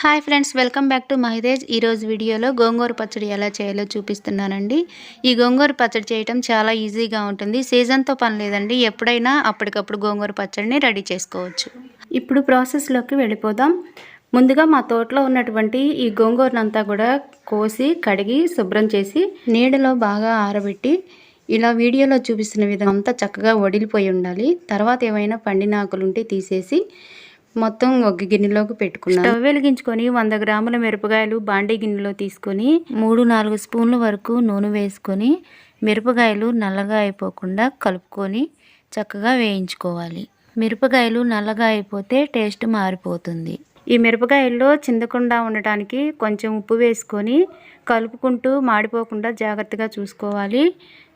Hi friends welcome back to మహిదేజ్. ఈరోజు వీడియోలో గోంగూర పచ్చడి ఎలా చేయాలో చూపిస్తున్నానండి. ఈ గోంగూర పచ్చడి చేయటం చాలా ఈజీగా ఉంటుంది. సీజన్తో పని లేదండి. ఎప్పుడైనా అప్పటికప్పుడు గోంగూర పచ్చడిని రెడీ చేసుకోవచ్చు. ఇప్పుడు ప్రాసెస్లోకి వెళ్ళిపోదాం. ముందుగా మా తోటలో ఉన్నటువంటి ఈ గోంగూరనంతా కూడా కోసి కడిగి శుభ్రం చేసి నీడలో బాగా ఆరబెట్టి ఇలా వీడియోలో చూపిస్తున్న విధంగా అంతా చక్కగా వడిలిపోయి ఉండాలి. తర్వాత ఏమైనా పండిన ఉంటే తీసేసి మొత్తం ఒక గిన్నెలోకి పెట్టుకున్నాను. స్టవ్ వెలిగించుకొని వంద గ్రాముల మిరపకాయలు బాండీ గిన్నెలో తీసుకొని మూడు నాలుగు స్పూన్ల వరకు నూనె వేసుకొని మిరపకాయలు నల్లగా అయిపోకుండా కలుపుకొని చక్కగా వేయించుకోవాలి. మిరపకాయలు నల్లగా అయిపోతే టేస్ట్ మారిపోతుంది. ఈ మిరపకాయల్లో చిందకుండా ఉండటానికి కొంచెం ఉప్పు వేసుకొని కలుపుకుంటూ మాడిపోకుండా జాగ్రత్తగా చూసుకోవాలి.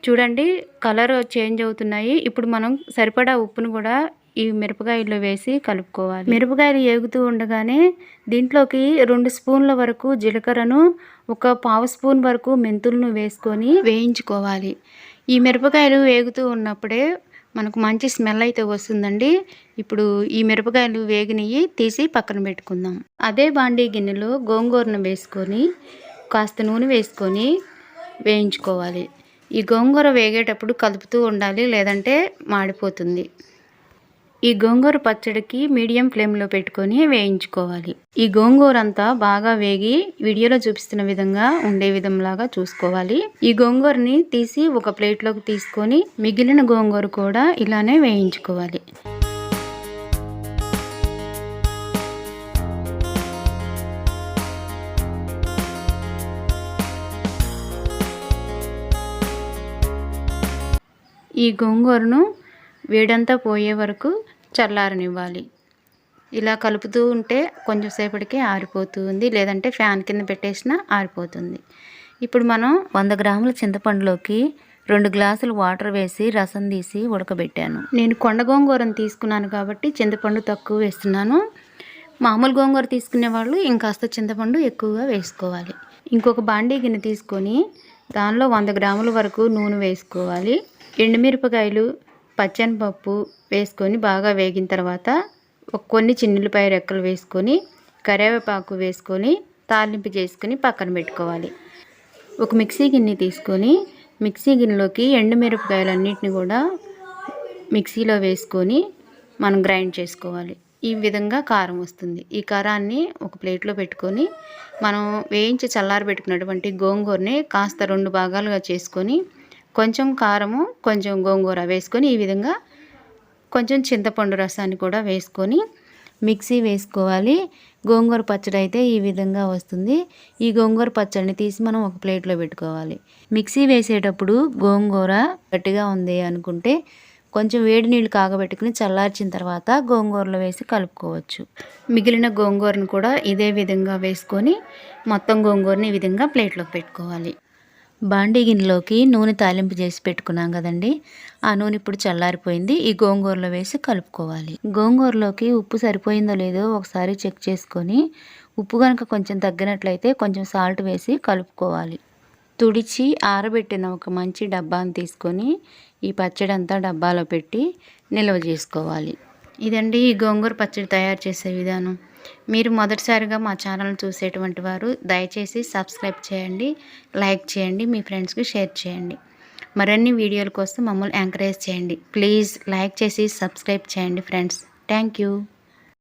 చూడండి కలర్ చేంజ్ అవుతున్నాయి. ఇప్పుడు మనం సరిపడా ఉప్పును కూడా ఈ మిరపకాయల్లో వేసి కలుపుకోవాలి. మిరపకాయలు ఏగుతూ ఉండగానే దీంట్లోకి రెండు స్పూన్ల వరకు జీలకర్రను ఒక పావు స్పూన్ వరకు మెంతులను వేసుకొని వేయించుకోవాలి. ఈ మిరపకాయలు వేగుతూ ఉన్నప్పుడే మనకు మంచి స్మెల్ అయితే వస్తుందండి. ఇప్పుడు ఈ మిరపకాయలు వేగినవి తీసి పక్కన పెట్టుకుందాం. అదే బాండీ గిన్నెలో గోంగూరను వేసుకొని కాస్త నూనె వేసుకొని వేయించుకోవాలి. ఈ గోంగూర వేగేటప్పుడు కలుపుతూ ఉండాలి లేదంటే మాడిపోతుంది. ఈ గోంగూర పచ్చడికి మీడియం ఫ్లేమ్లో పెట్టుకొని వేయించుకోవాలి. ఈ గోంగూర అంతా బాగా వేగి వీడియోలో చూపిస్తున్న విధంగా ఉండే విధంలాగా చూసుకోవాలి. ఈ గోంగూరని తీసి ఒక ప్లేట్లోకి తీసుకొని మిగిలిన గోంగూర కూడా ఇలానే వేయించుకోవాలి. ఈ గోంగూరను వేడంతా పోయే వరకు చల్లారనివ్వాలి. ఇలా కలుపుతూ ఉంటే కొంచెం సేపటికి ఆరిపోతుంది. లేదంటే ఫ్యాన్ కింద పెట్టేసినా ఆరిపోతుంది. ఇప్పుడు మనం వంద గ్రాముల చింతపండులోకి రెండు గ్లాసులు వాటర్ వేసి రసం తీసి ఉడకబెట్టాను. నేను కొండ గోంగూరను తీసుకున్నాను కాబట్టి చింతపండు తక్కువ వేస్తున్నాను. మామూలు గోంగూర తీసుకునే వాళ్ళు ఇంకాస్త చింతపండు ఎక్కువగా వేసుకోవాలి. ఇంకొక బాండీ గిన్నె తీసుకొని దానిలో వంద గ్రాముల వరకు నూనె వేసుకోవాలి. ఎండుమిరపకాయలు పచ్చనిపప్పు వేసుకొని బాగా వేగిన తర్వాత కొన్ని చిన్నులపాయ రెక్కలు వేసుకొని కరివేపాకు వేసుకొని తాలింపు చేసుకొని పక్కన పెట్టుకోవాలి. ఒక మిక్సీ గిన్నె తీసుకొని మిక్సీ గిన్నెలోకి ఎండుమిరపకాయలన్నింటిని కూడా మిక్సీలో వేసుకొని మనం గ్రైండ్ చేసుకోవాలి. ఈ విధంగా కారం వస్తుంది. ఈ కారాన్ని ఒక ప్లేట్లో పెట్టుకొని మనం వేయించి చల్లారబెట్టుకున్నటువంటి గోంగూరని కాస్త రెండు భాగాలుగా చేసుకొని కొంచెం కారము కొంచెం గోంగూర వేసుకొని ఈ విధంగా కొంచెం చింతపండు రసాన్ని కూడా వేసుకొని మిక్సీ వేసుకోవాలి. గోంగూర పచ్చడి అయితే ఈ విధంగా వస్తుంది. ఈ గోంగూర పచ్చడిని తీసి మనం ఒక ప్లేట్లో పెట్టుకోవాలి. మిక్సీ వేసేటప్పుడు గోంగూర గట్టిగా ఉంది అనుకుంటే కొంచెం వేడి నీళ్ళు కాగబెట్టుకుని చల్లార్చిన తర్వాత గోంగూరలో వేసి కలుపుకోవచ్చు. మిగిలిన గోంగూరను కూడా ఇదే విధంగా వేసుకొని మొత్తం గోంగూరని ఈ విధంగా ప్లేట్లోకి పెట్టుకోవాలి. బాండీ గిన్నెలోకి నూనె తాలింపు చేసి పెట్టుకున్నాం కదండి. ఆ నూనె ఇప్పుడు చల్లారిపోయింది. ఈ గోంగూరలో వేసి కలుపుకోవాలి. గోంగూరలోకి ఉప్పు సరిపోయిందో లేదో ఒకసారి చెక్ చేసుకొని ఉప్పు కనుక కొంచెం తగ్గినట్లయితే కొంచెం సాల్ట్ వేసి కలుపుకోవాలి. తుడిచి ఆరబెట్టిన ఒక మంచి డబ్బాను తీసుకొని ఈ పచ్చడి అంతా డబ్బాలో పెట్టి నిల్వ చేసుకోవాలి. ఇదండి ఈ గోంగూర పచ్చడి తయారు చేసే విధానం. మీరు మొదటిసారిగా మా ఛానల్ చూసేటువంటి వారు దయచేసి సబ్స్క్రైబ్ చేయండి లైక్ చేయండి మీ ఫ్రెండ్స్కి షేర్ చేయండి. మరిన్ని వీడియోల కోసం మమ్మల్ని ఎంకరేజ్ చేయండి. ప్లీజ్ లైక్ చేసి సబ్స్క్రైబ్ చేయండి ఫ్రెండ్స్. Thank you.